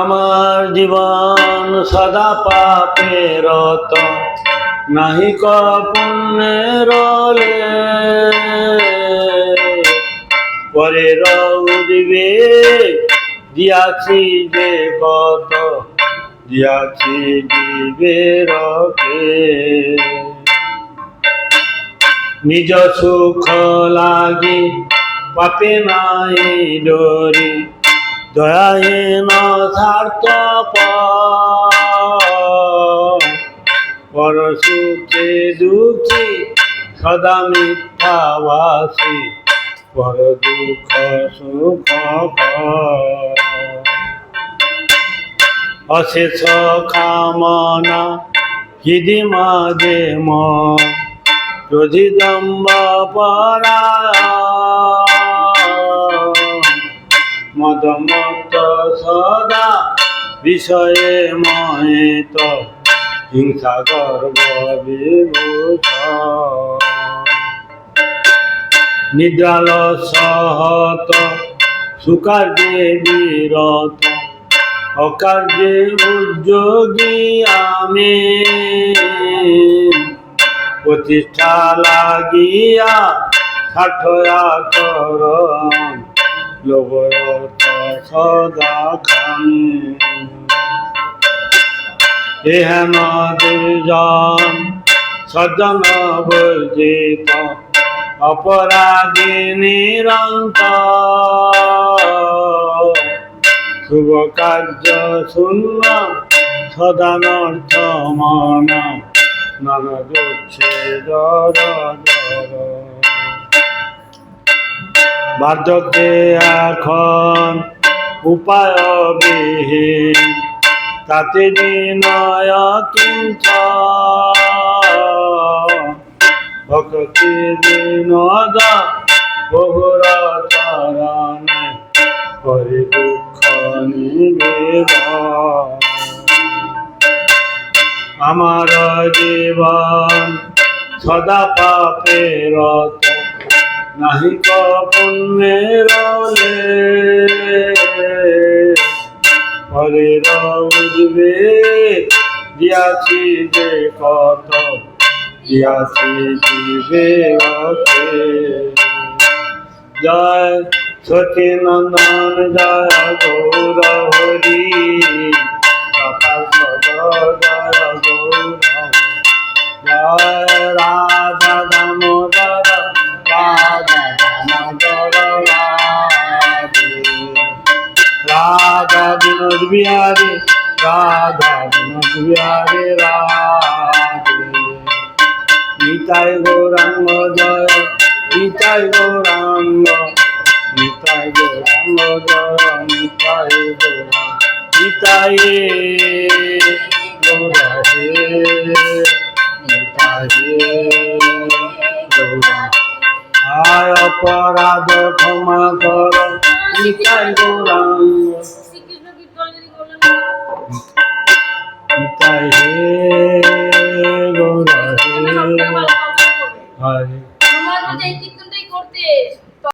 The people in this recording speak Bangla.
আমার জীবন সদা পাপে রত, নাহি ক পুণ্যের পরে উদিবে দিয়াছি যে কত দিয়াছি দিবেরকে নিজ সুখ লাগি, পাপে নাই ডরি। দয়াহীন স্বার্থ পর। সুখে দুঃখী সদা মিথ্যাবাসী পর দুঃখ সুখ অশেষ কামনা হৃদি মাঝে রোধিদম্ব পরা মদমত সদা বিষয়ে মহিত। হিংসা, গর্ব বিভূষ নিদ্রাল সহত সুকার্যে বিরত। অকার্যে উদ্যোগী আমি। প্রতিষ্ঠা লাগিয়া ষাঠয়া করম লোভরত। সদা খান এহেন দুর্জন সজ্জন বর্জিত অপরাধী নিরন্তর। শুভ কার্য শূন্য সদানর্থ মন নরদ জর জর বার্ধক্যে এখন উপায় বিহীন তাতে বিনয় কিঞ্চ ভক্তি বিনোদ বহুর চরণ হরি দুঃখ আমার জীবন সদা পাপের নাহি পুণ্যের হরির উজবে দিয়াছি যে কত দিয়াছি জীবে জয় নন্দন জয় গৌর হরি বিনোদ বিহারী, রাধা বিনোদ বিহারী, রাধে। নিতাই গৌরাঙ্গ জয়, নিতাই গৌরাঙ্গ নিতাই গৌরাঙ্গ জয়, নিতাই গৌরাঙ্গ, নিতাই গৌরাহে নিতাই গৌরা আয় অপরাধ ক্ষমা কর, নিতাই গৌরাঙ্গ।